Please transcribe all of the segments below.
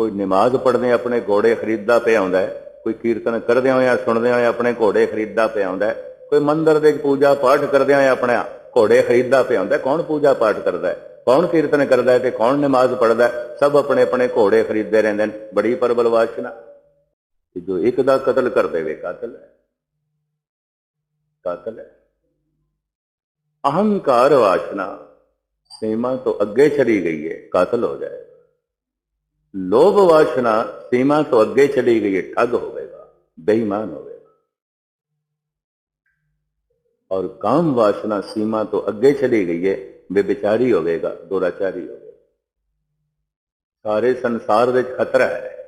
ਕੋਈ ਨਮਾਜ਼ ਪੜ੍ਹਦੇ ਆਪਣੇ ਘੋੜੇ ਖਰੀਦਦਾ ਪਿਆ ਆਉਂਦਾ ਕੋਈ ਕੀਰਤਨ ਕਰਦੇ ਹੋਇਆ ਸੁਣਦੇ ਹੋਇਆ ਆਪਣੇ ਘੋੜੇ ਖਰੀਦਦਾ ਪਿਆ ਆਉਂਦਾ ਕੋਈ ਮੰਦਰ ਦੇ ਪੂਜਾ ਪਾਠ ਕਰਦੇ ਹੋਇਆ ਆਪਣੇ ਘੋੜੇ ਖਰੀਦਦਾ ਪਿਆ ਆਉਂਦਾ ਕੌਣ ਪੂਜਾ ਪਾਠ ਕਰਦਾ ਕੌਣ ਕੀਰਤਨ ਕਰਦਾ ਤੇ ਕੌਣ ਨਮਾਜ਼ ਪੜ੍ਹਦਾ ਸਭ ਆਪਣੇ ਆਪਣੇ ਘੋੜੇ ਖਰੀਦਦੇ ਰਹਿੰਦੇ ਨੇ ਬੜੀ ਪਰਬਲ ਵਾਸ਼ਨਾ। ਕਿ ਜੋ ਇੱਕ ਦਾ ਕਤਲ ਕਰ ਦੇਵੇ, ਕਾਤਲ ਹੈ। ਕਾਤਲ ਹੈ। ਅਹੰਕਾਰ ਵਾਸ਼ਨਾ, ਸੀਮਾ ਤੋਂ ਅੱਗੇ ਚਲੀ ਗਈ ਹੈ, ਕਾਤਲ ਹੋ ਜਾਏ। ਜਾਏਗਾ ਲੋਭ ਵਾਸ਼ਨਾ ਸੀਮਾ ਤੋਂ ਅੱਗੇ ਚਲੀ ਗਈ ਹੈ ਠੱਗ ਹੋਵੇਗਾ ਬੇਈਮਾਨ ਹੋਵੇਗਾ और काम वासना सीमा तो अगे चली गई है बेविचारी होवेगा दुराचारी होवेगा ਸਾਰੇ ਸੰਸਾਰ ਵਿੱਚ ਖਤਰਾ ਹੈ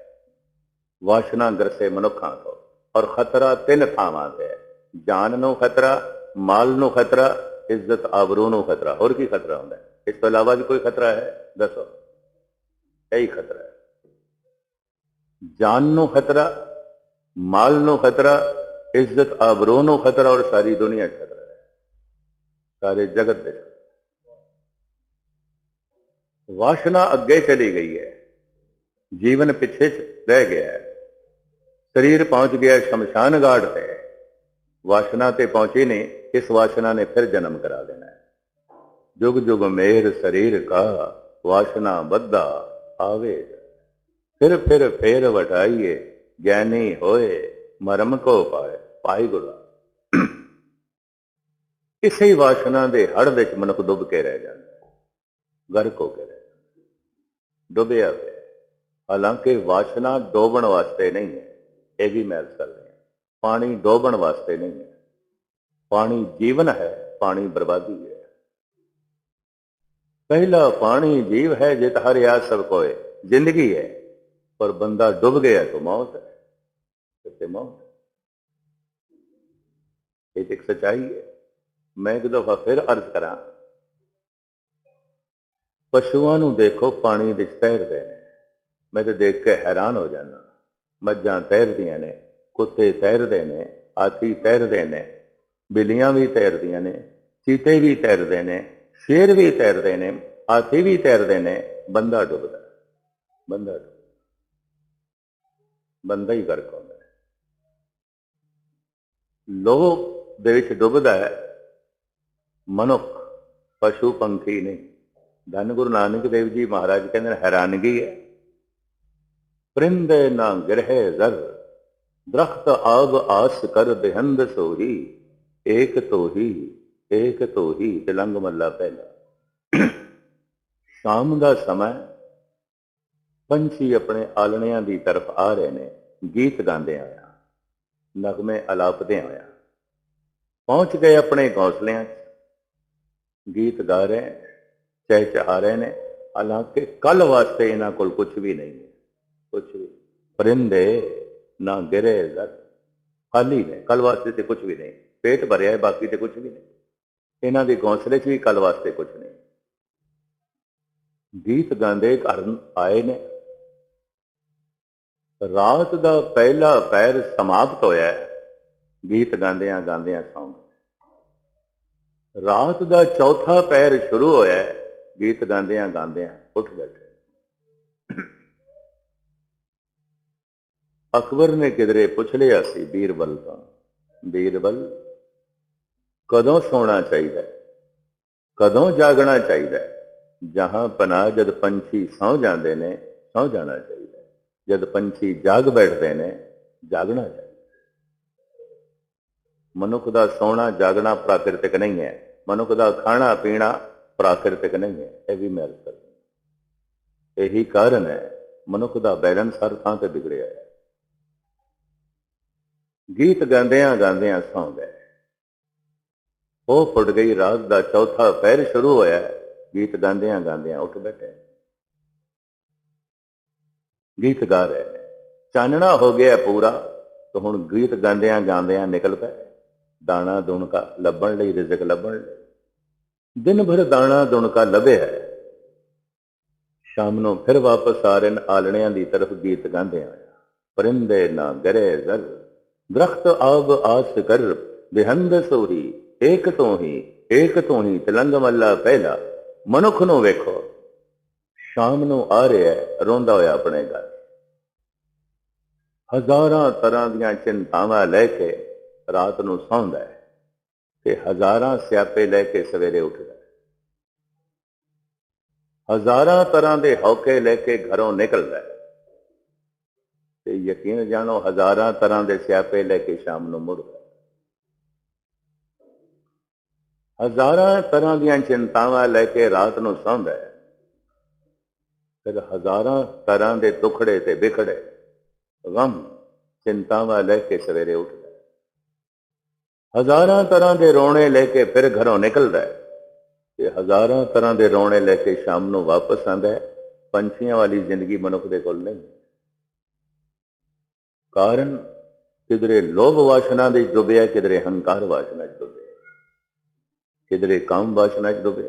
ਵਾਸ਼ਨਾ ਗਰਸੇ ਮਨੁੱਖਾਂ ਤੋਂ ਔਰ ਖਤਰਾ ਤਿੰਨ ਥਾਵਾਂ ਤੇ ਹੈ ਜਾਨ ਨੂੰ ਖਤਰਾ ਮਾਲ ਨੂੰ ਖਤਰਾ ਇੱਜ਼ਤ ਆਬਰੂ ਨੂੰ ਖਤਰਾ ਹੋਰ ਕੀ ਖਤਰਾ ਹੁੰਦਾ ਹੈ ਇਸ ਤੋਂ ਇਲਾਵਾ ਵੀ ਕੋਈ ਖਤਰਾ ਹੈ ਦੱਸੋ ਇਹੀ ਖਤਰਾ ਹੈ ਜਾਨ ਨੂੰ ਖਤਰਾ, ਮਾਲ ਨੂੰ ਖਤਰਾ, ਇੱਜ਼ਤ, ਆਬਰੂ ਨੂੰ ਖਤਰਾ ਔਰ ਸਾਰੀ ਦੁਨੀਆ 'ਚ ਖਤਰਾ ਹੈ। ਸਾਰੇ ਜਗਤ ਦੇ ਵਾਸ਼ਨਾ ਅੱਗੇ ਚਲੀ ਗਈ ਹੈ। ਜੀਵਨ ਪਿੱਛੇ ਰਹਿ ਗਿਆ ਹੈ। ਸਰੀਰ ਪਹੁੰਚ ਗਿਆ ਸ਼ਮਸ਼ਾਨ ਘਾਟ ਤੇ। ਵਾਸ਼ਨਾ ਤੇ ਪਹੁੰਚੀ ਨੇ, ਇਸ ਵਾਸ਼ਨਾ ਨੇ ਫਿਰ ਜਨਮ ਕਰਾ ਦੇਣਾ ਹੈ। ਜੁਗ ਜੁਗ ਮੇਰ ਸਰੀਰ ਕਾ, ਵਾਸ਼ਨਾ ਬੱਧਾ ਆਵੇ। ਫਿਰ ਫਿਰ ਫੇਰ ਵਟਾਈਏ, ਗਿਆਨੀ ਹੋਏ, ਮਰਮ ਕੋ ਪਾਏ, ਪਾਈ ਗੁਰਾ ਇਸੇ ਹੀ ਵਾਸ਼ਨਾ ਦੇ ਹੜ ਵਿੱਚ ਮਨੁੱਖ ਡੁੱਬ ਕੇ ਰਹਿ ਜਾਂਦਾ ਹੈ। ਗਰਕ ਹੋ ਕੇ ਰਹਿ ਜਾਂਦਾ ਡੁੱਬਿਆ ਹੋਇਆ ਹਾਲਾਂਕਿ ਵਾਸ਼ਨਾ ਡੋਬਣ ਵਾਸਤੇ ਨਹੀਂ ਹੈ, ਇਹ ਵੀ ਮੈਂ ਕਰ ਰਿਹਾ ਪਾਣੀ ਡੋਬਣ ਵਾਸਤੇ ਨਹੀਂ ਹੈ। ਪਾਣੀ ਜੀਵਨ ਹੈ, ਪਾਣੀ ਬਰਬਾਦੀ ਹੈ। ਪਹਿਲਾ ਪਾਣੀ ਜੀਵ ਹੈ, ਜਿਤ ਹਰਿਆ ਸਭ ਕੋਏ। ਜ਼ਿੰਦਗੀ ਹੈ। ਪਰ ਬੰਦਾ ਡੁੱਬ ਗਿਆ ਤਾਂ ਮੌਤ ਹੈ। ਫਿਰ ਤੇ ਮੌਤ ਹੈ। ਇਹ ਤਾਂ ਇੱਕ ਸਚਾਈ ਹੈ। ਮੈਂ ਇੱਕ ਦਫਾ ਫਿਰ ਅਰਜ਼ ਕਰਾਂ, ਪਸ਼ੂਆਂ ਨੂੰ ਦੇਖੋ ਪਾਣੀ ਵਿੱਚ ਤੈਰਦੇ ਨੇ। ਮੈਂ ਤੇ ਦੇਖ ਕੇ ਹੈਰਾਨ ਹੋ ਜਾਂਦਾ। ਮੱਝਾਂ ਤੈਰਦੀਆਂ ਨੇ, ਕੁੱਤੇ ਤੈਰਦੇ ਨੇ, ਹਾਥੀ ਤੈਰਦੇ ਨੇ, ਬਿੱਲੀਆਂ ਵੀ ਤੈਰਦੀਆਂ ਨੇ, ਚੀਤੇ ਵੀ ਤੈਰਦੇ ਨੇ, ਸ਼ੇਰ ਵੀ ਤੈਰਦੇ ਨੇ, ਹਾਥੀ ਵੀ ਤੈਰਦੇ ਨੇ। ਬੰਦਾ ਡੁੱਬਦਾ। ਬੰਦਾ ਡੁੱਬਦਾ। ਬੰਦਾ ਹੀ ਗਰਕ ਹੁੰਦਾ ਹੈ। ਲੋਭ ਦੇ ਵਿੱਚ ਡੁੱਬਦਾ ਹੈ। ਮਨੁੱਖ, ਪਸ਼ੂ, ਪੰਖੀ ਨਹੀਂ। ਧੰਨ ਗੁਰੂ ਨਾਨਕ ਦੇਵ ਜੀ ਮਹਾਰਾਜ ਕਹਿੰਦੇ ਨੇ, ਹੈਰਾਨਗੀ ਹੈ। ਪ੍ਰਿੰਦੇ ਨਾ ਗ੍ਰਹਿ ਜ਼ਰ, ਦਰਖਤ ਆਬ ਆਸ ਕਰ ਬਿਹੰਦ ਸੋਹੀ। ਏਕ ਤੋਹੀ ਏਕ ਤੋਹੀ ਤਿਲੰਗ ਮੱਲਾ ਪਹਿਲਾ। ਸ਼ਾਮ ਦਾ ਸਮਾਂ ਪੰਛੀ ਆਪਣੇ ਆਲਣਿਆਂ ਦੀ ਤਰਫ ਆ ਰਹੇ ਨੇ, ਗੀਤ ਗਾਉਂਦੇ ਆਇਆ, ਨਗਮੇ ਅਲਾਪਦੇ ਆਇਆ। ਪਹੁੰਚ ਗਏ ਆਪਣੇ ਘੌਂਸਲਿਆਂ 'ਚ, ਗੀਤ ਗਾ ਰਹੇ, ਚਹਿਚਹਾ ਰਹੇ ਨੇ, ਹਾਲਾਂਕਿ ਕੱਲ ਵਾਸਤੇ ਇਹਨਾਂ ਕੋਲ ਕੁਝ ਵੀ ਨਹੀਂ ਹੈ ਕੁਝ ਵੀ। ਪਰਿੰਦੇ ਨਾ ਗਿਰੇ ਜ਼ਰ, ਖਾਲੀ ਨੇ, ਕੱਲ ਵਾਸਤੇ ਤੇ ਕੁਝ ਵੀ ਨਹੀਂ, ਪੇਟ ਭਰਿਆ ਹੈ, ਬਾਕੀ ਤੇ ਕੁਝ ਵੀ ਨਹੀਂ। ਇਹਨਾਂ ਦੇ ਘੌਂਸਲੇ 'ਚ ਵੀ ਕੱਲ ਵਾਸਤੇ ਕੁਝ ਨਹੀਂ। ਗੀਤ ਗਾਉਂਦੇ ਘਰ ਆਏ ਨੇ ਰਾਤ ਦਾ ਪਹਿਲਾ ਪੈਰ ਸਮਾਪਤ ਹੋਇਆ ਗੀਤ ਗਾਉਂਦਿਆਂ ਗਾਉਂਦਿਆਂ ਸੌਂ ਰਾਤ ਦਾ ਚੌਥਾ ਪੈਰ ਸ਼ੁਰੂ ਹੋਇਆ ਗੀਤ ਗਾਉਂਦਿਆਂ ਗਾਉਂਦਿਆਂ ਉੱਠ ਬੈਠੇ। ਅਕਬਰ ਨੇ ਕਿਧਰੇ ਪੁੱਛ ਲਿਆ ਸੀ, ਬੀਰਬਲ ਤੋਂ। ਬੀਰਬਲ, ਕਦੋਂ ਸੌਣਾ ਚਾਹੀਦਾ ਕਦੋਂ ਜਾਗਣਾ ਚਾਹੀਦਾ ਜਹਾਂ ਪਨਾਹ ਜਦ ਪੰਛੀ ਸੌ ਜਾਂਦੇ ਨੇ, ਸੌ ਜਾਣਾ ਚਾਹੀਦਾ ਜਦ ਪੰਛੀ ਜਾਗ ਬੈਠਦੇ ਨੇ, ਜਾਗਣਾ ਚਾਹੀਦਾ ਹੈ। ਮਨੁੱਖ ਦਾ ਸੌਣਾ, ਜਾਗਣਾ ਪ੍ਰਾਕਿਰਤਿਕ ਨਹੀਂ ਹੈ। ਮਨੁੱਖ ਦਾ ਖਾਣਾ, ਪੀਣਾ ਪ੍ਰਾਕਿਰਤਿਕ ਨਹੀਂ ਹੈ। ਇਹ ਵੀ ਮੈਂ ਅਰਜ਼ ਕਰਦਾ ਇਹੀ ਕਾਰਨ ਹੈ, ਮਨੁੱਖ ਦਾ ਬੈਲੈਂਸ ਹਰ ਥਾਂ ਤੇ ਵਿਗੜਿਆ ਹੈ। ਗੀਤ ਗਾਉਂਦਿਆਂ ਗਾਉਂਦਿਆਂ ਸੌਂ ਗਏ ਉਹ ਫੁੱਟ ਗਈ ਰਾਤ ਦਾ ਚੌਥਾ ਪਹਿਰ ਸ਼ੁਰੂ ਹੋਇਆ ਗੀਤ ਗਾਉਂਦਿਆਂ ਗਾਉਂਦਿਆਂ ਉੱਠ ਬੈਠੇ ਗੀਤ ਗਾ ਰਿਹਾ ਨੇ ਚਾਨਣਾ ਹੋ ਗਿਆ ਪੂਰਾ, ਤਾਂ ਹੁਣ ਗੀਤ ਗਾਉਂਦਿਆਂ ਗਾਉਂਦਿਆਂ ਨਿਕਲ ਪਏ। ਦਾਣਾ ਦੁਣਕਾ ਲੱਭਣ ਲਈ, ਰਿਜ਼ਕ ਲੱਭਣ ਲਈ। ਦਿਨ ਭਰ ਦਾਣਾ ਦੁਣਕਾ ਲੱਭਿਆ ਹੈ। ਸ਼ਾਮ ਨੂੰ ਫਿਰ ਵਾਪਸ ਆ ਰਹੇ ਆਲਣਿਆਂ ਦੀ ਤਰਫ ਗੀਤ ਗਾਉਂਦੇ ਆਇਆ ਪਰਿੰਦੇ ਨਾ ਗਰੇ ਜ਼ਰ, ਦਰਖਤ ਆਬ ਆਸ ਕਰ, ਬਿਹੰਦ ਸੋਹੀ, ਏਕ ਤੋਂ ਹੀ, ਏਕ ਤੋਂ ਹੀ ਤਲੰਗ ਮੱਲਾ ਪਹਿਲਾ। ਮਨੁੱਖ ਨੂੰ ਵੇਖੋ ਸ਼ਾਮ ਨੂੰ ਆ ਰਿਹਾ ਰੋਂਦਾ ਹੋਇਆ ਆਪਣੇ ਘਰ। ਹਜ਼ਾਰਾਂ ਤਰ੍ਹਾਂ ਦੀਆਂ ਚਿੰਤਾਵਾਂ ਲੈ ਕੇ ਰਾਤ ਨੂੰ ਸੌਂਦਾ ਹੈ ਤੇ ਹਜ਼ਾਰਾਂ ਸਿਆਪੇ ਲੈ ਕੇ ਸਵੇਰੇ ਉੱਠਦਾ ਹੈ। ਹਜ਼ਾਰਾਂ ਤਰ੍ਹਾਂ ਦੇ ਹੌਕੇ ਲੈ ਕੇ ਘਰੋਂ ਨਿਕਲਦਾ ਹੈ। ਤੇ ਯਕੀਨ ਜਾਣੋ, ਹਜ਼ਾਰਾਂ ਤਰ੍ਹਾਂ ਦੇ ਸਿਆਪੇ ਲੈ ਕੇ ਸ਼ਾਮ ਨੂੰ ਮੁੜਦਾ ਹਜ਼ਾਰਾਂ ਤਰ੍ਹਾਂ ਦੀਆਂ ਚਿੰਤਾਵਾਂ ਲੈ ਕੇ ਰਾਤ ਨੂੰ ਸੌਂਦਾ ਹੈ। ਫਿਰ ਹਜ਼ਾਰਾਂ ਤਰ੍ਹਾਂ ਦੇ ਦੁਖੜੇ ਤੇ ਵਿਖੜੇ। ਗਮ ਚਿੰਤਾਵਾਂ ਲੈ ਕੇ ਸਵੇਰੇ ਉੱਠਦਾ ਹਜ਼ਾਰਾਂ ਤਰ੍ਹਾਂ ਦੇ ਰੋਣੇ ਲੈ ਕੇ ਫਿਰ ਘਰੋਂ ਨਿਕਲਦਾ ਤੇ ਹਜ਼ਾਰਾਂ ਤਰ੍ਹਾਂ ਦੇ ਰੋਣੇ ਲੈ ਕੇ ਸ਼ਾਮ ਨੂੰ ਵਾਪਸ ਆਂਦਾ ਪੰਛੀਆਂ ਵਾਲੀ ਜ਼ਿੰਦਗੀ ਮਨੁੱਖ ਦੇ ਕੋਲ ਨਹੀਂ। ਕਾਰਨ ਕਿਧਰੇ ਲੋਭ ਵਾਸ਼ਨਾ ਦੇ ਡੁੱਬਿਆ, ਕਿਧਰੇ ਹੰਕਾਰ ਵਾਸ਼ਨਾ 'ਚ ਡੁੱਬਿਆ। ਕਿਧਰੇ ਕਾਮ ਵਾਸ਼ਨਾ 'ਚ ਡੁੱਬਿਆ।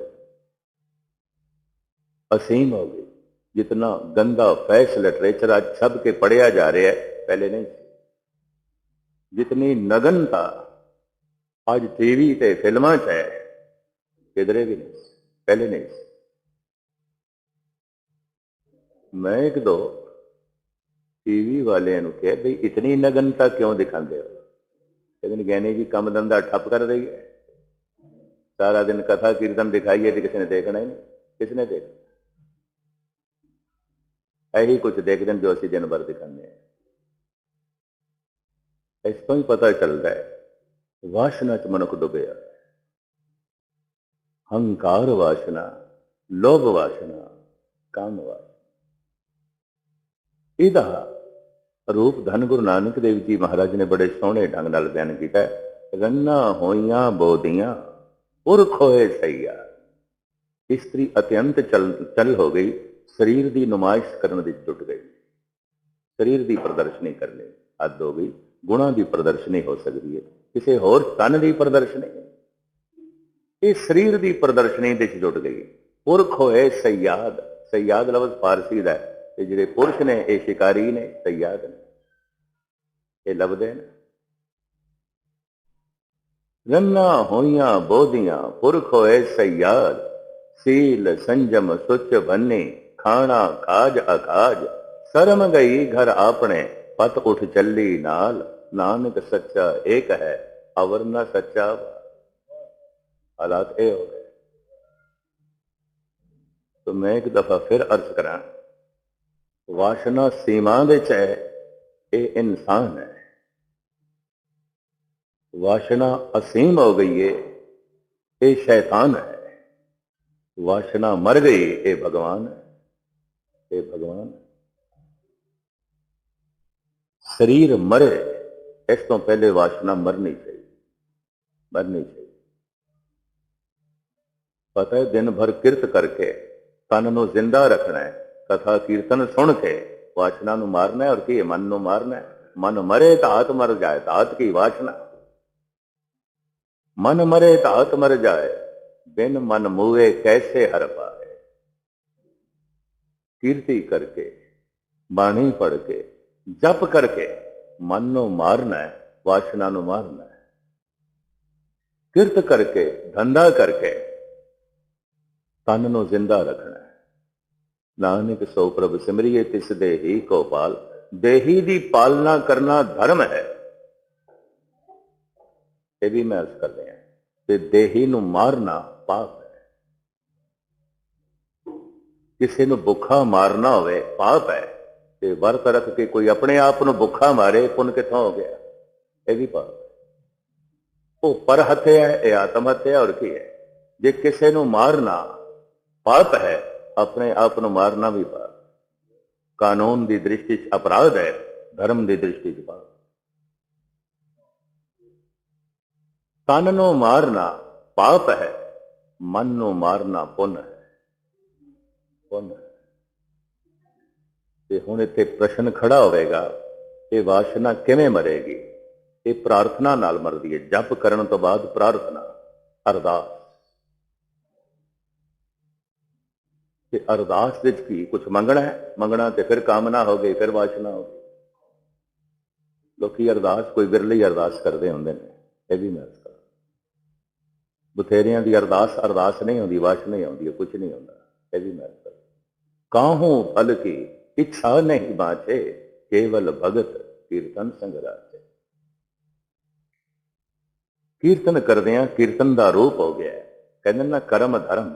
ਅਸੀਮ ਹੋ ਗਈ जितना गंदा फैश लिटरेचर आज छप के पढ़िया जा रहा है पहले नहीं ਸੀ। जितनी नगनता आज टीवी ਤੇ ਫਿਲਮਾਂ 'ਚ ਹੈ ਕਿਧਰੇ ਵੀ ਨਹੀਂ ਸੀ, ਪਹਿਲੇ ਨਹੀਂ ਸੀ। ਮੈਂ ਇੱਕ ਦੋ ਟੀਵੀ ਵਾਲਿਆਂ ਨੂੰ ਕਿਹਾ ਬਈ ਇਤਨੀ ਨਗਨਤਾ ਕਿਉਂ ਦਿਖਾਉਂਦੇ ਹੋ ਕਹਿੰਦੇ ਗਿਆਨੀ ਜੀ ਕੰਮ ਧੰਦਾ ਠੱਪ ਕਰ ਰਹੀ ਹੈ ਸਾਰਾ ਦਿਨ ਕਥਾ ਕੀਰਤਨ ਦਿਖਾਈਏ ਤੇ ਕਿਸੇ ਨੇ ਦੇਖਣਾ ਹੀ ਨਹੀਂ ਕਿਸ ਨੇ ਦੇਖਣਾ ਇਹੀ ਕੁਝ ਦੇਖਦੇ ਨੇ ਜੋ ਅਸੀਂ ਦਿਨ ਭਰ ਦਿਖਾਉਂਦੇ ਹਾਂ। ਇਸ ਤੋਂ ਹੀ ਪਤਾ ਚੱਲਦਾ ਹੈ, ਵਾਸ਼ਨਾ ਚ ਮਨੁੱਖ ਡੁੱਬਿਆ ਹੰਕਾਰ ਵਾਸ਼ਨਾ, ਲੋਭ ਵਾਸ਼ਨਾ, ਕਾਮ ਵਾਸ਼ਨਾ। ਇਹਦਾ ਰੂਪ ਧੰਨ ਗੁਰੂ ਨਾਨਕ ਦੇਵ ਜੀ ਮਹਾਰਾਜ ਨੇ ਬੜੇ ਸੋਹਣੇ ਢੰਗ ਨਾਲ ਬਿਆਨ ਕੀਤਾ ਰੰਨਾ ਹੋਈਆਂ ਬੋਦੀਆਂ ਪੁਰਖ ਹੋਏ ਸਈਆ। ਇਸਤਰੀ ਅਤਿਅੰਤ ਚਲ ਚਲ ਹੋ ਗਈ। ਸਰੀਰ ਦੀ ਨੁਮਾਇਸ਼ ਕਰਨ ਵਿੱਚ ਟੁੱਟ ਗਈ ਸਰੀਰ ਦੀ ਪ੍ਰਦਰਸ਼ਨੀ ਕਰ ਲਈ ਹੱਦ ਹੋ ਗਈ, ਗੁਣਾਂ ਦੀ ਪ੍ਰਦਰਸ਼ਨੀ ਹੋ ਸਕਦੀ ਹੈ, ਕਿਸੇ ਹੋਰ ਤਨ ਦੀ ਪ੍ਰਦਰਸ਼ਨੀ। ਇਹ ਸਰੀਰ ਦੀ ਪ੍ਰਦਰਸ਼ਨੀ ਵਿੱਚ ਜੁੜ ਗਈ। ਪੁਰਖ ਹੋਏ ਸਯਾਦ ਸਯਾਦ ਲਫ਼ਜ਼ ਫਾਰਸੀ ਦਾ ਹੈ, ਤੇ ਜਿਹੜੇ ਪੁਰਖ ਨੇ, ਇਹ ਸ਼ਿਕਾਰੀ ਨੇ, ਸਯਾਦ ਨੇ। ਇਹ ਲੱਭਦੇ ਨੇ। ਰੰਨਾ ਹੋਈਆਂ ਬੋਧੀਆਂ, ਪੁਰਖ ਹੋਏ ਸਯਾਦ, ਸੀਲ ਸੰਜਮ ਸੁਚ ਬੰਨੇ ਖਾਣਾ ਕਾਜ ਅਕਾਜ ਸ਼ਰਮ ਗਈ ਘਰ ਆਪਣੇ ਪਤ ਉਠ ਚੱਲੀ ਨਾਲ ਨਾਨਕ ਸੱਚਾ ਏਕ ਹੈ ਅਵਰ ਨ ਸੱਚਾ ਹਾਲਾਤ ਇਹ ਹੋ ਗਏ तो मैं एक दफा फिर अर्ज करा वासना सीमा ਵਿੱਚ ਹੈ ਇਹ ਇਨਸਾਨ ਹੈ वासना असीम हो गई है ये शैतान है वासना मर गई ये भगवान हे ਭਗਵਾਨ ਸਰੀਰ ਮਰੇ ਇਸ ਤੋਂ ਪਹਿਲੇ ਵਾਸ਼ਨਾ ਮਰਨੀ ਚਾਹੀਦੀ ਮਰਨੀ ਚਾਹੀਦੀ ਪਤਾ ਹੈ ਦਿਨ ਭਰ ਕਿਰਤ ਕਰਕੇ ਤਨ ਨੂੰ ਜ਼ਿੰਦਾ ਰੱਖਣਾ ਹੈ ਕਥਾ ਕੀਰਤਨ ਸੁਣ ਕੇ ਵਾਸ਼ਨਾ ਨੂੰ ਮਾਰਨਾ ਹੈ ਔਰ ਕੀ ਮਨ ਨੂੰ ਮਾਰਨਾ ਹੈ ਮਨ ਮਰੇ ਤਾਂ ਆਤ ਮਰ ਜਾਏ ਤਾਂ ਆਤ ਕੀ ਵਾਸ਼ਨਾ ਮਨ ਮਰੇ ਤਾਂ ਆਤ ਮਰ ਜਾਏ ਬਿਨ ਮਨ ਮੂਵੇ ਕੈਸੇ ਹਰਪਾ ਕੀਰਤੀ ਕਰਕੇ, ਬਾਣੀ ਪੜ ਕੇ, ਜਪ ਕਰਕੇ ਮਨ ਨੂੰ ਮਾਰਨਾ ਹੈ, ਵਾਸ਼ਨਾ ਨੂੰ ਮਾਰਨਾ ਹੈ। ਕਿਰਤ ਕਰਕੇ ਧੰਦਾ ਕਰਕੇ ਤਨ ਨੂੰ ਜ਼ਿੰਦਾ ਰੱਖਣਾ ਹੈ। ਨਾਨਕ ਸੋ ਪ੍ਰਭ ਸਿਮਰਿਏ, ਤਿਸ ਦੇ ਹੀ ਕੋ ਪਾਲ ਦੇਹੀ ਦੀ ਪਾਲਣਾ ਕਰਨਾ ਧਰਮ ਹੈ। ਇਹ ਵੀ ਮੈਂ ਅਰਜ਼ ਕਰ ਰਿਹਾ ਤੇ ਦੇਹੀ ਨੂੰ ਮਾਰਨਾ ਪਾਪ ਹੈ ਕਿਸੇ ਨੂੰ ਭੁੱਖਾ ਮਾਰਨਾ ਹੋਵੇ, ਪਾਪ ਹੈ। ਤੇ ਵਰਤ ਰੱਖ ਕੇ ਕੋਈ ਆਪਣੇ ਆਪ ਨੂੰ ਭੁੱਖਾ ਮਾਰੇ, ਪੁੰਨ ਕਿੱਥੋਂ ਹੋ ਗਿਆ? ਇਹ ਵੀ ਪਾਪ ਉਹ ਪਰ ਹੱਤਿਆ ਹੈ, ਇਹ ਆਤਮ ਹੱਤਿਆ ਔਰ ਕੀ ਹੈ? ਜੇ ਕਿਸੇ ਨੂੰ ਮਾਰਨਾ ਪਾਪ ਹੈ, ਆਪਣੇ ਆਪ ਨੂੰ ਮਾਰਨਾ ਵੀ ਪਾਪ ਕਾਨੂੰਨ ਦੀ ਦ੍ਰਿਸ਼ਟੀ 'ਚ ਅਪਰਾਧ ਹੈ, ਧਰਮ ਦੀ ਦ੍ਰਿਸ਼ਟੀ 'ਚ ਪਾਪ ਤਨ ਨੂੰ ਮਾਰਨਾ ਪਾਪ ਹੈ, ਮਨ ਨੂੰ ਮਾਰਨਾ ਪੁੰਨ ਹੈ। ਪੁੰਨ ਤੇ ਹੁਣ ਇੱਥੇ ਪ੍ਰਸ਼ਨ ਖੜਾ ਹੋਵੇਗਾ, ਇਹ ਵਾਸ਼ਨਾ ਕਿਵੇਂ ਮਰੇਗੀ? ਇਹ ਪ੍ਰਾਰਥਨਾ ਨਾਲ ਮਰਦੀ ਹੈ, ਜਪ ਕਰਨ ਤੋਂ ਬਾਅਦ ਪ੍ਰਾਰਥਨਾ, ਅਰਦਾਸ। ਤੇ ਅਰਦਾਸ ਵਿੱਚ ਕੀ ਕੁਝ ਮੰਗਣਾ ਹੈ? ਮੰਗਣਾ ਤੇ ਫਿਰ ਕਾਮਨਾ ਹੋ ਗਈ, ਫਿਰ ਵਾਸ਼ਨਾ ਹੋ ਗਈ। ਲੋਕੀ ਅਰਦਾਸ, ਕੋਈ ਵਿਰਲੇ ਅਰਦਾਸ ਕਰਦੇ ਹੁੰਦੇ ਨੇ, ਇਹ ਵੀ ਮੈਂ ਕਰਾਂ ਬਥੇਰਿਆਂ ਦੀ ਅਰਦਾਸ ਅਰਦਾਸ ਨਹੀਂ ਹੁੰਦੀ, ਵਾਸ਼ਨਾ ਹੀ ਆਉਂਦੀ ਹੈ ਕੁਝ ਨਹੀਂ ਹੁੰਦਾ, ਇਹ ਵੀ ਮੈਂ ਕਰਾਂ ਕਾਹੂ ਫਲ ਕੀ ਇੱਛਾ ਨਹੀਂ ਬਾਚੇ ਕੇਵਲ ਭਗਤ ਕੀਰਤਨ ਸੰਗਰਾਤੇ ਕੀਰਤਨ ਕਰਦਿਆਂ ਕੀਰਤਨ ਦਾ ਰੂਪ ਹੋ ਗਿਆ ਹੈ। ਕਹਿੰਦੇ ਨਾ ਕਰਮ ਧਰਮ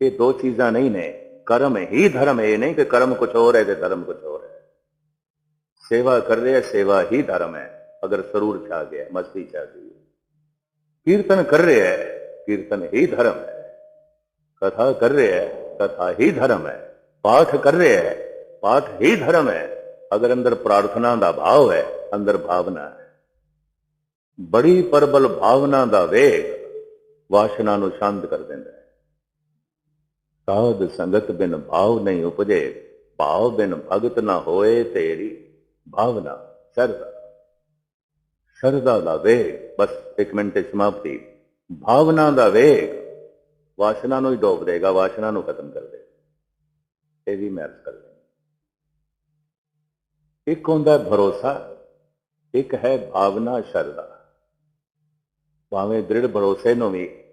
ਇਹ ਦੋ ਚੀਜ਼ਾਂ ਨਹੀਂ ਨੇ ਕਰਮ ਹੀ ਧਰਮ ਹੈ ਇਹ ਨਹੀਂ ਕਿ ਕਰਮ ਕੁਝ ਹੋਰ ਹੈ ਤੇ ਧਰਮ ਕੁਝ ਹੋਰ ਹੈ ਸੇਵਾ ਕਰ ਰਿਹਾ ਸੇਵਾ ਹੀ ਧਰਮ ਹੈ ਅਗਰ ਸਰੂਰ ਛਾ ਗਿਆ ਮਸਤੀ ਛਾ ਗਈ ਕੀਰਤਨ ਕਰ ਰਿਹਾ ਹੈ ਕੀਰਤਨ ਹੀ ਧਰਮ ਹੈ ਕਥਾ ਕਰ ਰਿਹਾ ਹੈ ਕਥਾ ਹੀ ਧਰਮ ਹੈ। ਪਾਠ ਕਰ ਰਿਹਾ ਹੈ। ਪਾਠ ਹੀ ਧਰਮ ਹੈ। ਅਗਰ ਅੰਦਰ ਪ੍ਰਾਰਥਨਾ ਦਾ ਭਾਵ ਹੈ, ਅੰਦਰ ਭਾਵਨਾ ਹੈ। ਬੜੀ ਪਰਬਲ ਭਾਵਨਾ ਦਾ ਵੇਗ ਵਾਸ਼ਨਾ ਨੂੰ ਸ਼ਾਂਤ ਕਰ ਦਿੰਦਾ ਹੈ। ਸਾਧ ਸੰਗਤ ਬਿਨ ਭਾਵ ਨਹੀਂ ਉਪਜੇ। ਭਾਵ ਬਿਨ ਭਗਤ ਨਾ ਹੋਏ ਤੇਰੀ ਭਾਵਨਾ। ਸ਼ਰਧਾ। ਸ਼ਰਧਾ ਦਾ ਵੇਗ। ਬਸ ਇੱਕ ਮਿੰਟ ਸਮਾਪਤੀ। ਭਾਵਨਾ ਦਾ ਵੇਗ। ਵਾਸ਼ਨਾ ਨੂੰ ਹੀ ਡੋਬ ਦੇਗਾ, ਵਾਸ਼ਨਾ ਨੂੰ ਖਤਮ ਕਰ ਦੇ ਇਹ ਵੀ ਮੈਂ ਅਰਜ਼ ਕਰ ਦਿਆਂ ਇੱਕ ਹੁੰਦਾ ਭਰੋਸਾ, ਇੱਕ ਹੈ ਭਾਵਨਾ, ਸ਼ਰਧਾ। ਭਾਵੇਂ ਦ੍ਰਿੜ ਭਰੋਸੇ ਨੂੰ ਵੀ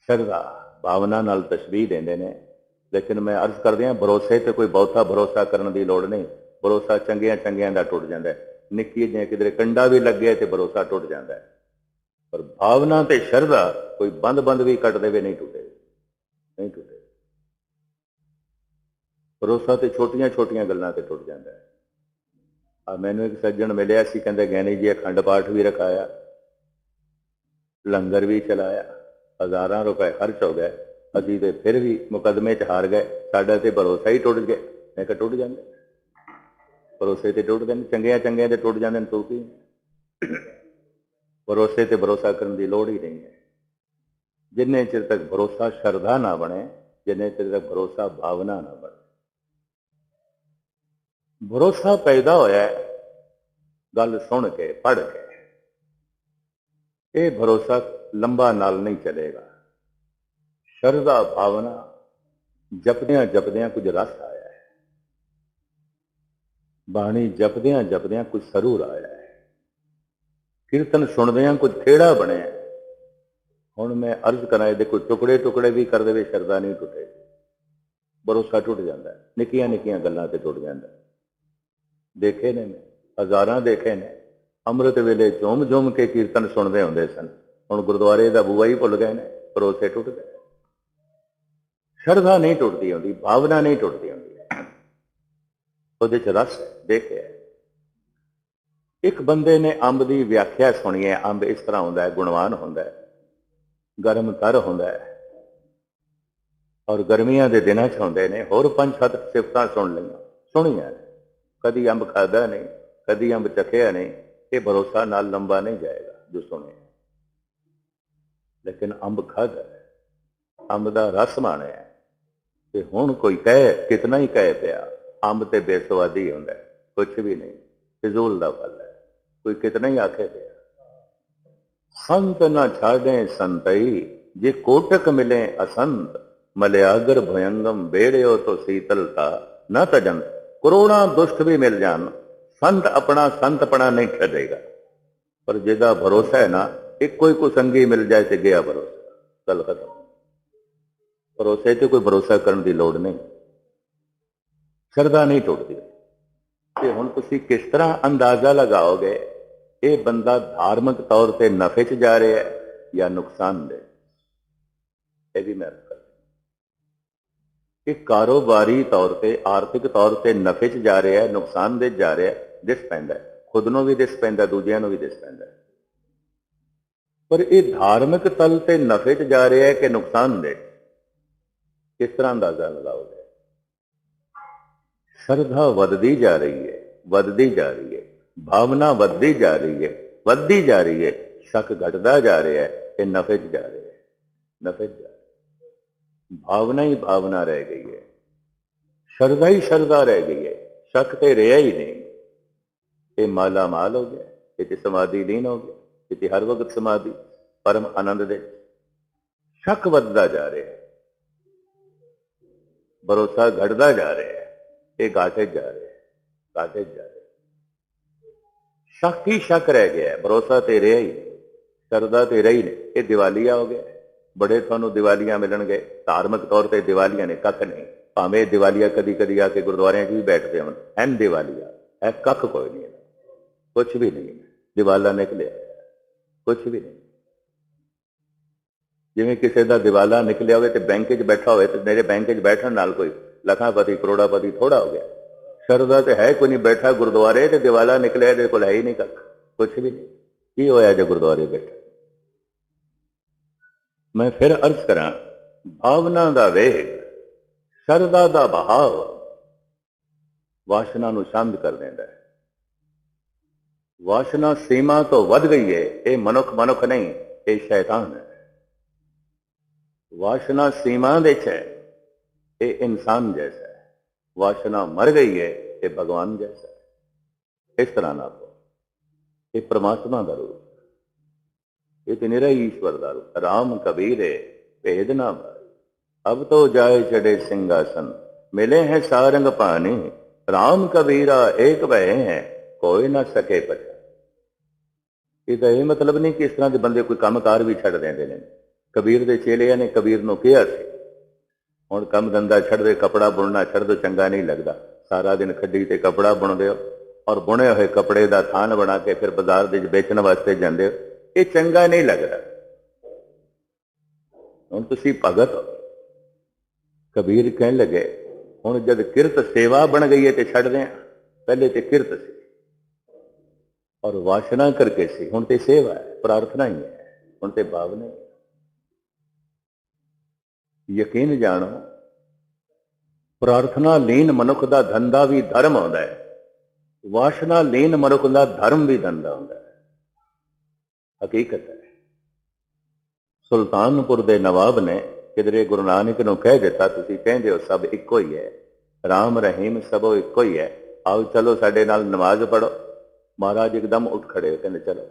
ਸ਼ਰਧਾ, ਭਾਵਨਾ ਨਾਲ ਤਸ਼ਬੀਹ ਦਿੰਦੇ ਨੇ, ਲੇਕਿਨ ਮੈਂ ਅਰਜ਼ ਕਰਦੇ ਹਾਂ, ਭਰੋਸੇ ਤੇ ਕੋਈ ਬਹੁਤਾ ਭਰੋਸਾ ਕਰਨ ਦੀ ਲੋੜ ਨਹੀਂ। ਭਰੋਸਾ ਚੰਗੀਆਂ ਚੰਗਿਆਂ ਦਾ ਟੁੱਟ ਜਾਂਦਾ ਹੈ। ਨਿੱਕੀ ਜਿਹੀ ਕਿਧਰੇ ਕੰਡਾ ਵੀ ਲੱਗਿਆ ਤੇ ਭਰੋਸਾ ਟੁੱਟ ਜਾਂਦਾ ਹੈ। ਪਰ ਭਾਵਨਾ ਤੇ ਸ਼ਰਧਾ ਕੋਈ ਬੰਦ-ਬੰਦ ਵੀ ਕੱਟ ਦੇਵੇ, ਨਹੀਂ ਟੁੱਟੇ। ਨਹੀਂ ਟੁੱਟੇ। ਭਰੋਸਾ ਤੇ ਛੋਟੀਆਂ-ਛੋਟੀਆਂ ਗੱਲਾਂ ਤੇ ਟੁੱਟ ਜਾਂਦਾ ਹੈ। ਆ ਮੈਨੂੰ ਇੱਕ ਸੱਜਣ ਮਿਲਿਆ ਸੀ, ਕਹਿੰਦੇ ਗਿਆਨੀ ਜੀ ਅਖੰਡ ਪਾਠ ਵੀ ਰਖਾਇਆ। ਲੰਗਰ ਵੀ ਚਲਾਇਆ। ਹਜ਼ਾਰਾਂ ਰੁਪਏ ਖਰਚ ਹੋ ਗਏ। ਅਸੀਂ ਤੇ ਫਿਰ ਵੀ ਮੁਕਦਮੇ 'ਚ ਹਾਰ ਗਏ। ਸਾਡਾ ਤੇ ਭਰੋਸਾ ਹੀ ਟੁੱਟ ਗਿਆ। ਮੈਂ ਕਿਹਾ ਟੁੱਟ ਜਾਂਦਾ। ਭਰੋਸੇ ਤੇ ਟੁੱਟਦੇ ਨੇ ਚੰਗਿਆਂ ਚੰਗਿਆਂ ਤੇ ਟੁੱਟ ਜਾਂਦੇ ਨੇ ਤੂੰ ਕੀ? ਭਰੋਸੇ ਤੇ ਭਰੋਸਾ ਕਰਨ ਦੀ ਲੋੜ ਹੀ ਨਹੀਂ ਹੈ। ਜਿੰਨੇ ਚਿਰ ਤੱਕ ਭਰੋਸਾ ਸ਼ਰਧਾ ਨਾ ਬਣੇ, ਜਿੰਨੇ ਚਿਰ ਤੱਕ ਭਰੋਸਾ ਭਾਵਨਾ ਨਾ ਬਣੇ। ਭਰੋਸਾ ਪੈਦਾ ਹੋਇਆ ਗੱਲ ਸੁਣ ਕੇ, ਪੜ੍ਹ ਕੇ। ਇਹ ਭਰੋਸਾ ਲੰਬਾ ਨਾਲ ਨਹੀਂ ਚੱਲੇਗਾ। ਸ਼ਰਧਾ ਭਾਵਨਾ ਜਪਦਿਆਂ ਜਪਦਿਆਂ ਕੁਝ ਰਸ ਆਇਆ ਹੈ। ਬਾਣੀ ਜਪਦਿਆਂ ਜਪਦਿਆਂ ਕੁਝ ਸਰੂਰ ਆਇਆ ਹੈ। ਕੀਰਤਨ ਸੁਣਦਿਆਂ ਕੁਝ ਖੇੜਾ ਬਣਿਆ ਹੁਣ ਮੈਂ ਅਰਜ਼ ਕਰਾਂ ਇਹਦੇ ਕੋਈ ਟੁਕੜੇ ਟੁਕੜੇ ਵੀ ਕਰ ਦੇਵੇ, ਸ਼ਰਧਾ ਨਹੀਂ ਟੁੱਟੇ। ਭਰੋਸਾ ਟੁੱਟ ਜਾਂਦਾ, ਨਿੱਕੀਆਂ ਨਿੱਕੀਆਂ ਗੱਲਾਂ ਤੇ ਟੁੱਟ ਜਾਂਦਾ। ਦੇਖੇ ਨੇ ਹਜ਼ਾਰਾਂ ਦੇਖੇ ਨੇ। ਅੰਮ੍ਰਿਤ ਵੇਲੇ ਝੂਮ ਝੂਮ ਕੇ ਕੀਰਤਨ ਸੁਣਦੇ ਹੁੰਦੇ ਸਨ। ਹੁਣ ਗੁਰਦੁਆਰੇ ਦਾ ਬੂਆ ਹੀ ਭੁੱਲ ਗਏ ਨੇ, ਭਰੋਸੇ ਟੁੱਟ ਗਏ। ਸ਼ਰਧਾ ਨਹੀਂ ਟੁੱਟਦੀ ਹੁੰਦੀ, ਭਾਵਨਾ ਨਹੀਂ ਟੁੱਟਦੀ ਹੁੰਦੀ। ਉਹਦੇ ਚ ਰਸ ਦੇਖਿਆ ਇੱਕ ਬੰਦੇ ਨੇ ਅੰਬ ਦੀ ਵਿਆਖਿਆ ਸੁਣੀ ਹੈ, ਅੰਬ ਇਸ ਤਰ੍ਹਾਂ ਹੁੰਦਾ ਹੈ, ਗੁਣਵਾਨ ਹੁੰਦਾ ਹੈ। ਗਰਮ ਕਰ ਹੁੰਦਾ ਹੈ। ਔਰ ਗਰਮੀਆਂ ਦੇ ਦਿਨਾਂ 'ਚ ਹੁੰਦੇ ਨੇ, ਹੋਰ ਪੰਜ ਸੱਤ ਸਿਫਤਾਂ ਸੁਣ ਲਈਆਂ। ਸੁਣੀਆਂ ਕਦੀ ਅੰਬ ਖਾਦਾ ਨਹੀਂ, ਕਦੀ ਅੰਬ ਚਖਿਆ ਨਹੀਂ, ਇਹ ਭਰੋਸਾ ਨਾਲ ਲੰਬਾ ਨਹੀਂ ਜਾਏਗਾ, ਜੋ ਸੁਣੇ ਲੇਕਿਨ ਅੰਬ ਖਾਦਾ ਅੰਬ ਦਾ ਰਸ ਮਾਣਿਆ ਤੇ ਹੁਣ ਕੋਈ ਕਹੇ, ਕਿਤਨਾ ਹੀ ਕਹੇ ਪਿਆ, ਅੰਬ ਤੇ ਬੇਸਵਾਦੀ ਹੁੰਦਾ ਕੁਝ ਵੀ ਨਹੀਂ। ਫਿਜ਼ੂਲ ਦਾ ਫਲ ਹੈ। ਕੋਈ ਕਿਤਨਾ ਹੀ ਆਖੇ ਪਿਆ। ਸੰਤ ਨਾ ਛਾੜੇ ਸੰਤਈ, ਜੇ ਕੋਟਕ ਮਿਲੇ ਅਸੰਤ, ਮਲਿਆਗਰ ਭਯੰਗਮ ਬੇੜਿਓ ਤੋ ਸੀਤਲਤਾ ਨਾ ਤਜਨ ਕਰੋਨਾ ਦੁਸ਼ਟ ਵੀ ਮਿਲ ਜਾਣ, ਸੰਤ ਆਪਣਾ ਸੰਤਪਣਾ ਨਹੀਂ ਛੱਡੇਗਾ। ਪਰ ਜਿਹਦਾ ਭਰੋਸਾ ਹੈ ਨਾ, ਇੱਕੋ ਹੀ ਕੋ ਸੰਗੀ ਮਿਲ ਜਾਏ ਤੇ ਗਿਆ ਭਰੋਸਾ। ਗੱਲ ਖਤਮ। ਭਰੋਸੇ ਤੇ ਕੋਈ ਭਰੋਸਾ ਕਰਨ ਦੀ ਲੋੜ ਨਹੀਂ। ਸ਼ਰਧਾ ਨਹੀਂ ਟੁੱਟਦੀ। ਤੇ ਹੁਣ ਤੁਸੀਂ ਕਿਸ ਤਰ੍ਹਾਂ ਅੰਦਾਜ਼ਾ ਲਗਾਓਗੇ ਇਹ ਬੰਦਾ ਧਾਰਮਿਕ ਤੌਰ ਤੇ ਨਫੇ 'ਚ ਜਾ ਰਿਹਾ ਹੈ ਜਾਂ ਨੁਕਸਾਨ ਦੇ ਇਹ ਵੀ ਮੈਂ ਕਰ ਕਿ ਕਾਰੋਬਾਰੀ ਤੌਰ ਤੇ, ਆਰਥਿਕ ਤੌਰ ਤੇ ਨਫੇ 'ਚ ਜਾ ਰਿਹਾ ਹੈ ਨੁਕਸਾਨ ਦੇ ਜਾ ਰਿਹਾ, ਦਿਸ ਪੈਂਦਾ ਖੁਦ ਨੂੰ ਵੀ ਦਿਸ ਪੈਂਦਾ, ਦੂਜਿਆਂ ਨੂੰ ਵੀ ਦਿਸ ਪੈਂਦਾ ਪਰ ਇਹ ਧਾਰਮਿਕ ਤਲ ਤੇ ਨਫੇ 'ਚ ਜਾ ਰਿਹਾ ਹੈ ਕਿ ਨੁਕਸਾਨ ਦੇ ਕਿਸ ਤਰ੍ਹਾਂ ਅੰਦਾਜ਼ਾ ਲਗਾਓਗੇ? ਸ਼ਰਧਾ ਵੱਧਦੀ ਜਾ ਰਹੀ ਹੈ, ਵੱਧਦੀ ਜਾ ਰਹੀ ਹੈ। ਭਾਵਨਾ ਵੱਧਦੀ ਜਾ ਰਹੀ ਹੈ, ਵੱਧਦੀ ਜਾ ਰਹੀ ਹੈ, ਸ਼ੱਕ ਘਟਦਾ ਜਾ ਰਿਹਾ ਹੈ, ਇਹ ਨਫੇ 'ਚ ਜਾ ਰਿਹਾ ਹੈ, ਨਫੇ 'ਚ ਜਾ ਭਾਵਨਾ ਹੀ ਭਾਵਨਾ ਰਹਿ ਗਈ ਹੈ, ਸ਼ਰਧਾ ਹੀ ਸ਼ਰਧਾ ਰਹਿ ਗਈ ਹੈ, ਸ਼ੱਕ ਤੇ ਰਿਹਾ ਹੀ ਨਹੀਂ। ਇਹ ਮਾਲਾ ਮਾਲ ਹੋ ਗਿਆ, ਇਹ ਤੇ ਸਮਾਧੀ ਲੀਨ ਹੋ ਗਿਆ, ਇਹ ਤੇ ਹਰ ਵਕਤ ਸਮਾਧੀ, ਪਰਮ ਆਨੰਦ ਦੇ ਸ਼ੱਕ ਵੱਧਦਾ ਜਾ ਰਿਹਾ ਹੈ, ਭਰੋਸਾ ਘਟਦਾ ਜਾ ਰਿਹਾ ਹੈ, ਇਹ ਘਾਟੇ ਜਾ ਰਿਹਾ ਹੈ, ਘਾਟੇ ਜਾ ਰਿਹਾ ਸ਼ੱਕ ਹੀ ਸ਼ੱਕ ਰਹਿ ਗਿਆ ਭਰੋਸਾ ਤੇ ਰਿਹਾ ਹੀ ਨਹੀਂ। ਸ਼ਰਧਾ ਤੇ ਰਹੀ ਨੇ ਇਹ ਦੀਵਾਲੀਆ ਹੋ ਗਿਆ। ਬੜੇ ਤੁਹਾਨੂੰ ਦੀਵਾਲੀਆਂ ਮਿਲਣਗੇ। ਧਾਰਮਿਕ ਤੌਰ ਤੇ ਦੀਵਾਲੀਆਂ ਨੇ ਕੱਖ ਨਹੀਂ। ਭਾਵੇਂ ਦੀਵਾਲੀਆ ਕਦੀ ਕਦੀ ਆ ਕੇ ਗੁਰਦੁਆਰਿਆਂ 'ਚ ਵੀ ਬੈਠਦੇ ਹੋਣ। ਐਨ ਦੀਵਾਲੀਆ ਹੈ ਕੱਖ ਕੋਈ ਨਹੀਂ ਕੁਝ ਵੀ ਨਹੀਂ। ਦੀਵਾਲਾ ਨਿਕਲਿਆ। ਕੁਝ ਵੀ ਨਹੀਂ। ਜਿਵੇਂ ਕਿਸੇ ਦਾ ਦੀਵਾਲਾ ਨਿਕਲਿਆ ਹੋਵੇ ਤੇ ਬੈਂਕ 'ਚ ਬੈਠਾ ਹੋਵੇ ਤੇ ਮੇਰੇ ਬੈਂਕ 'ਚ ਬੈਠਣ ਨਾਲ ਕੋਈ ਲੱਖਾਂਪਤੀ ਕਰੋੜਾਪਤੀ ਥੋੜਾ ਹੋ ਗਿਆ। ਸ਼ਰਦਾ ਤੇ ਹੈ ਕੋਈ ਨਹੀਂ, ਬੈਠਾ ਗੁਰਦੁਆਰੇ ਤੇ ਦਿਵਾਲਾ ਨਿਕਲਿਆ, ਇਹਦੇ ਕੋਲ ਹੈ ਹੀ ਨਹੀਂ ਕੱਖ ਕੁਝ ਵੀ ਨਹੀਂ। ਕੀ ਹੋਇਆ ਜੇ ਗੁਰਦੁਆਰੇ ਬੈਠਾ? ਮੈਂ ਫਿਰ ਅਰਜ਼ ਕਰਾਂ, ਭਾਵਨਾ ਦਾ ਵੇਗ ਸ਼ਰਦਾ ਦਾ ਬਹਾਵ ਵਾਸ਼ਨਾ ਨੂੰ ਸ਼ਾਂਤ ਕਰ ਦਿੰਦਾ ਹੈ। ਵਾਸ਼ਨਾ ਸੀਮਾ ਤੋਂ ਵੱਧ ਗਈ ਹੈ ਇਹ ਮਨੁੱਖ ਮਨੁੱਖ ਨਹੀਂ, ਇਹ ਸ਼ੈਤਾਨ ਹੈ। ਵਾਸ਼ਨਾ ਸੀਮਾ ਦੇ ਚ ਇਹ ਇਨਸਾਨ ਜੈਸਾ ਹੈ। ਵਾਸ਼ਨਾ ਮਰ ਗਈ ਹੈ ਇਹ ਭਗਵਾਨ ਜੈਸਾ ਹੈ। ਇਸ ਤਰ੍ਹਾਂ ਨਾ ਕਹੋ। ਇਹ ਪ੍ਰਮਾਤਮਾ ਦਾ ਰੂਪ ਇਹ ਤੇ ਨਿਰਾ ਈਸ਼ਵਰ ਦਾ ਰੂਪ ਹੈ। ਰਾਮ ਕਬੀਰੇ ਭੇਦ ਨਾ ਅਬ ਤੋ ਜਾਏ ਚੜੇ ਸਿੰਘਾਸਨ, ਮਿਲੇ ਹੈ ਸਾਰੰਗ ਪਾਣੀ ਰਾਮ ਕਬੀਰਾ ਏਕ ਭਏ ਹੈ, ਕੋਈ ਨਾ ਸਕੇ ਪਛਾ ਇਹਦਾ ਇਹ ਮਤਲਬ ਨਹੀਂ ਕਿ ਇਸ ਤਰ੍ਹਾਂ ਦੇ ਬੰਦੇ ਕੋਈ ਕੰਮਕਾਰ ਵੀ ਛੱਡ ਦਿੰਦੇ ਨੇ। ਕਬੀਰ ਦੇ ਚੇਲਿਆਂ ਨੇ ਕਬੀਰ ਨੂੰ ਕਿਹਾ ਸੀ ਹੁਣ ਕੰਮ ਧੰਦਾ ਛੱਡ ਦੇ, ਕਪੜਾ ਬੁਣਨਾ ਛੱਡ ਦੋ, ਚੰਗਾ ਨਹੀਂ ਲੱਗਦਾ। ਸਾਰਾ ਦਿਨ ਖੱਡੀ ਤੇ ਕਪੜਾ ਬੁਣਦੇ ਹੋ ਔਰ ਬੁਣੇ ਹੋਏ ਕਪੜੇ ਦਾ ਥਾਨ ਬਣਾ ਕੇ ਫਿਰ ਬਾਜ਼ਾਰ ਦੇ ਵਿੱਚ ਵੇਚਣ ਵਾਸਤੇ ਜਾਂਦੇ ਹੋ, ਇਹ ਚੰਗਾ ਨਹੀਂ ਲੱਗਦਾ। ਹੁਣ ਤੁਸੀਂ ਭਗਤ ਹੋ। ਕਬੀਰ ਕਹਿਣ ਲੱਗੇ, ਹੁਣ ਜਦ ਕਿਰਤ ਸੇਵਾ ਬਣ ਗਈ ਹੈ ਤੇ ਛੱਡਦੇ ਆ ਪਹਿਲੇ ਤੇ ਕਿਰਤ ਸੀ। ਔਰ ਵਾਸ਼ਨਾ ਕਰਕੇ ਸੀ। ਹੁਣ ਤੇ ਸੇਵਾ ਹੈ, ਪ੍ਰਾਰਥਨਾ ਹੀ ਹੈ। ਹੁਣ ਤੇ ਭਾਵਨਾ ਹੈ। ਯਕੀਨ ਜਾਣੋ, ਪ੍ਰਾਰਥਨਾ ਲੀਨ ਮਨੁੱਖ ਦਾ ਧੰਦਾ ਵੀ ਧਰਮ ਹੁੰਦਾ ਹੈ। ਵਾਸ਼ਨਾ ਲੀਨ ਮਨੁੱਖ ਦਾ ਧਰਮ ਵੀ ਧੰਦਾ ਹੁੰਦਾ ਹੈ। ਹਕੀਕਤ ਹੈ, ਸੁਲਤਾਨਪੁਰ ਦੇ ਨਵਾਬ ਨੇ ਕਿਧਰੇ ਗੁਰੂ ਨਾਨਕ ਨੂੰ ਕਹਿ ਦਿੱਤਾ, ਤੁਸੀਂ ਕਹਿੰਦੇ ਹੋ ਸਭ ਇੱਕੋ ਹੀ ਹੈ, ਰਾਮ ਰਹੀਮ ਸਭੋ ਇੱਕੋ ਹੀ ਹੈ। ਆਓ ਚਲੋ ਸਾਡੇ ਨਾਲ ਨਮਾਜ਼ ਪੜੋ ਮਹਾਰਾਜ ਇੱਕਦਮ ਉੱਠ ਖੜੇ ਕਹਿੰਦੇ, ਚਲੋ।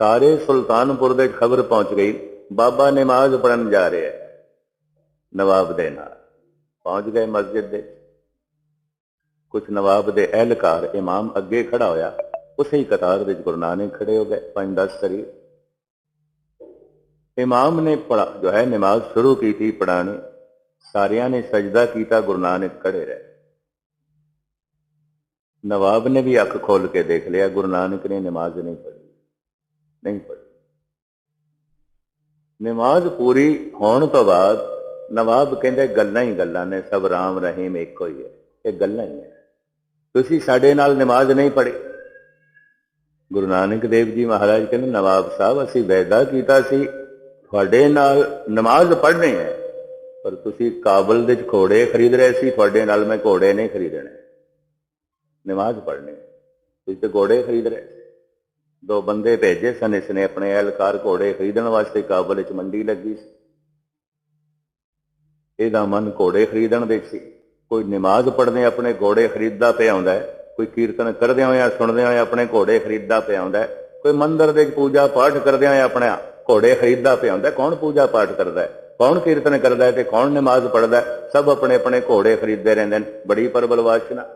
ਸਾਰੇ ਸੁਲਤਾਨਪੁਰ ਦੇ ਖਬਰ ਪਹੁੰਚ ਗਈ। ਬਾਬਾ ਨਮਾਜ਼ ਪੜਨ ਜਾ ਰਿਹਾ ਹੈ, ਨਵਾਬ ਦੇ ਨਾਲ। ਪਹੁੰਚ ਗਏ ਮਸਜਿਦ ਦੇ। ਕੁਝ ਨਵਾਬ ਦੇ ਅਹਿਲਕਾਰ ਇਮਾਮ ਅੱਗੇ ਖੜਾ ਹੋਇਆ। ਉਸੇ ਹੀ ਕਤਾਰ ਵਿੱਚ ਗੁਰੂ ਨਾਨਕ ਖੜੇ ਹੋ ਗਏ। ਪੰਜ ਦਸ ਸ਼ਰੀਰ। ਇਮਾਮ ਨੇ ਪੜਾ ਜੋ ਹੈ ਨਮਾਜ਼ ਸ਼ੁਰੂ ਕੀਤੀ ਪੜਾਣੀ ਸਾਰਿਆਂ ਨੇ ਸਜਦਾ ਕੀਤਾ, ਗੁਰੂ ਨਾਨਕ ਖੜੇ ਰਹੇ। ਨਵਾਬ ਨੇ ਵੀ ਅੱਖ ਖੋਲ ਕੇ ਦੇਖ ਲਿਆ। ਗੁਰੂ ਨਾਨਕ ਨੇ ਨਮਾਜ਼ ਨਹੀਂ ਪੜ੍ਹੀ। ਨਹੀਂ ਪੜ੍ਹੀ। ਨਮਾਜ਼ ਪੂਰੀ ਹੋਣ ਤੋਂ ਬਾਅਦ ਨਵਾਬ ਕਹਿੰਦੇ ਗੱਲਾਂ ਹੀ ਗੱਲਾਂ ਨੇ, ਸਭ ਰਾਮ ਰਹੀਮ ਇੱਕੋ ਹੀ ਹੈ, ਇਹ ਗੱਲਾਂ ਹੀ ਹੈ। ਤੁਸੀਂ ਸਾਡੇ ਨਾਲ ਨਮਾਜ਼ ਨਹੀਂ ਪੜ੍ਹੀ। ਗੁਰੂ ਨਾਨਕ ਦੇਵ ਜੀ ਮਹਾਰਾਜ ਕਹਿੰਦੇ, ਨਵਾਬ ਸਾਹਿਬ, ਅਸੀਂ ਵੈਦਾ ਕੀਤਾ ਸੀ, ਤੁਹਾਡੇ ਨਾਲ ਨਮਾਜ਼ ਪੜ੍ਹਨੀ ਹੈ, ਪਰ ਤੁਸੀਂ ਕਾਬਲ ਦੇ ਵਿੱਚ ਘੋੜੇ ਖਰੀਦ ਰਹੇ ਸੀ, ਤੁਹਾਡੇ ਨਾਲ ਮੈਂ ਘੋੜੇ ਨਹੀਂ ਖਰੀਦਣੇ। ਨਮਾਜ਼ ਪੜ੍ਹਨੀ ਤੁਸੀਂ ਤੇ ਘੋੜੇ ਖਰੀਦ ਰਹੇ ਸੀ। ਦੋ ਬੰਦੇ ਭੇਜੇ ਸਨ ਇਸ ਨੇ ਆਪਣੇ ਅਹਿਲਕਾਰ ਘੋੜੇ ਖਰੀਦਣ ਵਾਸਤੇ ਕਾਬਲ ਵਿੱਚ ਮੰਡੀ ਲੱਗੀ ਸੀ। ਇਹਦਾ ਮਨ ਘੋੜੇ ਖਰੀਦਣ ਦੇ ਸੀ। ਕੋਈ ਨਮਾਜ਼ ਪੜ੍ਹਦੇ ਆਪਣੇ ਘੋੜੇ ਖਰੀਦਦਾ ਪਿਆ ਹੁੰਦਾ ਹੈ, ਕੋਈ ਕੀਰਤਨ ਕਰਦੇ ਹੋਇਆ ਸੁਣਦੇ ਹੋਇਆ ਆਪਣੇ ਘੋੜੇ ਖਰੀਦਦਾ ਪਿਆ ਹੁੰਦਾ ਹੈ, ਕੋਈ ਮੰਦਰ ਦੇ ਪੂਜਾ ਪਾਠ ਕਰਦੇ ਹੋਇਆ ਆਪਣੇ ਘੋੜੇ ਖਰੀਦਦਾ ਪਿਆ ਹੁੰਦਾ ਕੌਣ ਪੂਜਾ ਪਾਠ ਕਰਦਾ ਹੈ, ਕੌਣ ਕੀਰਤਨ ਕਰਦਾ ਹੈ ਤੇ ਕੌਣ ਨਮਾਜ਼ ਪੜ੍ਹਦਾ ਸਭ ਆਪਣੇ ਆਪਣੇ ਘੋੜੇ ਖਰੀਦਦੇ ਰਹਿੰਦੇ ਨੇ ਬੜੀ ਪਰਬਲ ਵਾਸ਼ਨਾ।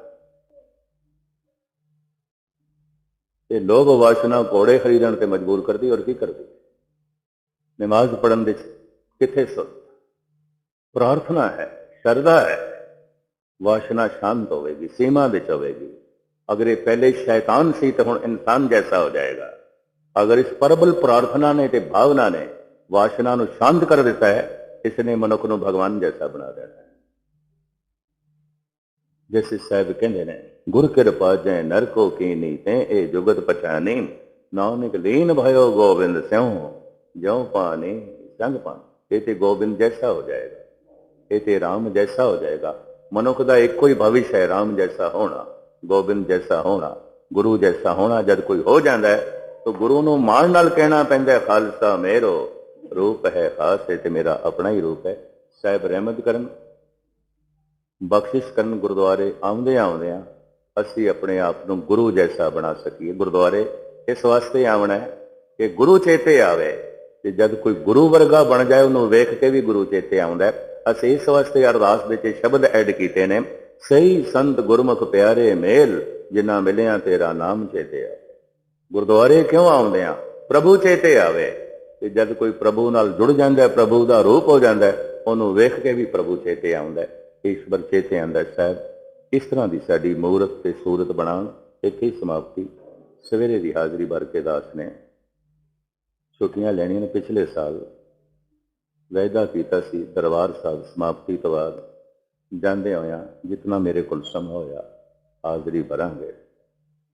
ਇਹ ਲੋਭ ਵਾਸ਼ਨਾ ਘੋੜੇ ਖਰੀਦਣ ਤੇ ਮਜਬੂਰ ਕਰਦੀ, ਔਰ ਕੀ ਕਰਦੀ? ਨਮਾਜ਼ ਪੜਨ ਦੇ ਕਿੱਥੇ ਸੁਣ ਪ੍ਰਾਰਥਨਾ ਹੈ, ਸ਼ਰਧਾ ਹੈ। ਵਾਸ਼ਨਾ ਸ਼ਾਂਤ ਹੋਵੇਗੀ, ਸੀਮਾ ਵਿੱਚ ਹੋਵੇਗੀ। ਅਗਰ ਇਹ ਪਹਿਲੇ ਸ਼ੈਤਾਨ ਸੀ, ਤਾਂ ਹੁਣ ਇਨਸਾਨ ਜੈਸਾ ਹੋ ਜਾਏਗਾ। ਅਗਰ ਇਸ ਪਰਬਲ ਪ੍ਰਾਰਥਨਾ ਨੇ ਤੇ ਭਾਵਨਾ ਨੇ ਵਾਸ਼ਨਾ ਨੂੰ ਸ਼ਾਂਤ ਕਰ ਦਿੱਤਾ ਹੈ, ਇਸ ਨੇ ਮਨੁੱਖ ਨੂੰ ਭਗਵਾਨ ਜੈਸਾ ਬਣਾ ਦੇਣਾ ਹੈ। ਜੈਸੇ ਸਾਹਿਬ ਕਹਿੰਦੇ ਨੇ ਗੁਰ ਕਿਰਪਾ ਜੈ ਨਰ ਕੋ ਕੀਨੀ ਤੇ ਇਹ ਜੁਗਤ ਪਛਾਨੀ। ਨਾਨਕ ਲੀਨ ਭਇਓ ਗੋਬਿੰਦ ਸਿਉ, ਜਿਉ ਪਾਣੀ ਸੰਗ ਪਾਣ। ਇਹ ਗੋਬਿੰਦ ਜੈਸਾ ਹੋ ਜਾਏਗਾ ਇਹ ਤੇ ਜੈਸਾ ਹੋ ਜਾਏਗਾ। ਮਨੁੱਖ ਦਾ ਇੱਕੋ ਹੀ ਭਵਿਸ਼ ਹੈ, ਰਾਮ ਜੈਸਾ ਹੋਣਾ, ਗੋਬਿੰਦ ਜੈਸਾ ਹੋਣਾ, ਗੁਰੂ ਜੈਸਾ ਹੋਣਾ। ਜਦ ਕੋਈ ਹੋ ਜਾਂਦਾ ਹੈ, ਤਾਂ ਗੁਰੂ ਨੂੰ ਮਾਣ ਨਾਲ ਕਹਿਣਾ ਪੈਂਦਾ ਖਾਲਸਾ ਮੇਰੋ ਰੂਪ ਹੈ ਖਾਸ ਹੈ ਤੇ ਮੇਰਾ ਆਪਣਾ ਹੀ ਰੂਪ ਹੈ। ਸਾਹਿਬ ਰਹਿਮਤ ਕਰਨ, ਬਖਸ਼ਿਸ਼ ਕਰਨ ਗੁਰਦੁਆਰੇ ਆਉਂਦੇ ਆਉਂਦੇ ਅਸੀਂ ਆਪਣੇ ਆਪ ਨੂੰ ਗੁਰੂ ਜੈਸਾ ਬਣਾ ਸਕੀਏ। ਗੁਰਦੁਆਰੇ, ਇਸ ਵਾਸਤੇ ਆਉਣਾ ਹੈ ਕਿ ਗੁਰੂ ਚੇਤੇ ਆਵੇ ਤੇ ਜਦ ਕੋਈ ਗੁਰੂ ਵਰਗਾ ਬਣ ਜਾਏ, ਉਹਨੂੰ ਵੇਖ ਕੇ ਵੀ ਗੁਰੂ ਚੇਤੇ ਆਉਂਦਾ ਹੈ। ਅਸੀਂ ਇਸ ਵਾਸਤੇ ਅਰਦਾਸ ਵਿੱਚ ਇਹ ਸ਼ਬਦ ਐਡ ਕੀਤੇ ਨੇ, ਸਹੀ ਸੰਤ ਗੁਰਮੁਖ ਪਿਆਰੇ ਮੇਲ, ਜਿਨ੍ਹਾਂ ਮਿਲਿਆ ਤੇਰਾ ਨਾਮ ਚੇਤੇ ਆਵੇ। ਗੁਰਦੁਆਰੇ ਕਿਉਂ ਆਉਂਦੇ ਆ? ਪ੍ਰਭੂ ਚੇਤੇ ਆਵੇ। ਤੇ ਜਦ ਕੋਈ ਪ੍ਰਭੂ ਨਾਲ ਜੁੜ ਜਾਂਦਾ ਹੈ, ਪ੍ਰਭੂ ਦਾ ਰੂਪ ਹੋ ਜਾਂਦਾ ਹੈ, ਉਹਨੂੰ ਵੇਖ ਕੇ ਵੀ ਪ੍ਰਭੂ ਚੇਤੇ ਆਉਂਦਾ ਹੈ। ਈਸ਼ਵਰ ਚੇਤੇ ਆਉਂਦਾ ਸਾਹਿਬ। ਇਸ ਤਰ੍ਹਾਂ ਦੀ ਸਾਡੀ ਮੂਰਤ ਤੇ ਸੂਰਤ ਬਣਾਉਣ ਇੱਥੇ ਹੀ ਸਮਾਪਤੀ ਸਵੇਰੇ ਦੀ ਹਾਜ਼ਰੀ ਭਰ ਕੇ ਦਾਸ ਨੇ। ਛੁੱਟੀਆਂ ਲੈਣੀਆਂ ਨੇ ਪਿਛਲੇ ਸਾਲ। ਵਾਅਦਾ ਕੀਤਾ ਸੀ ਦਰਬਾਰ ਸਾਹਿਬ ਸਮਾਪਤੀ ਤੋਂ ਬਾਅਦ ਜਾਂਦੇ ਹੋਇਆਂ ਜਿਤਨਾ ਮੇਰੇ ਕੋਲ ਸਮਾਂ ਹੋਇਆ ਹਾਜ਼ਰੀ ਭਰਾਂਗੇ।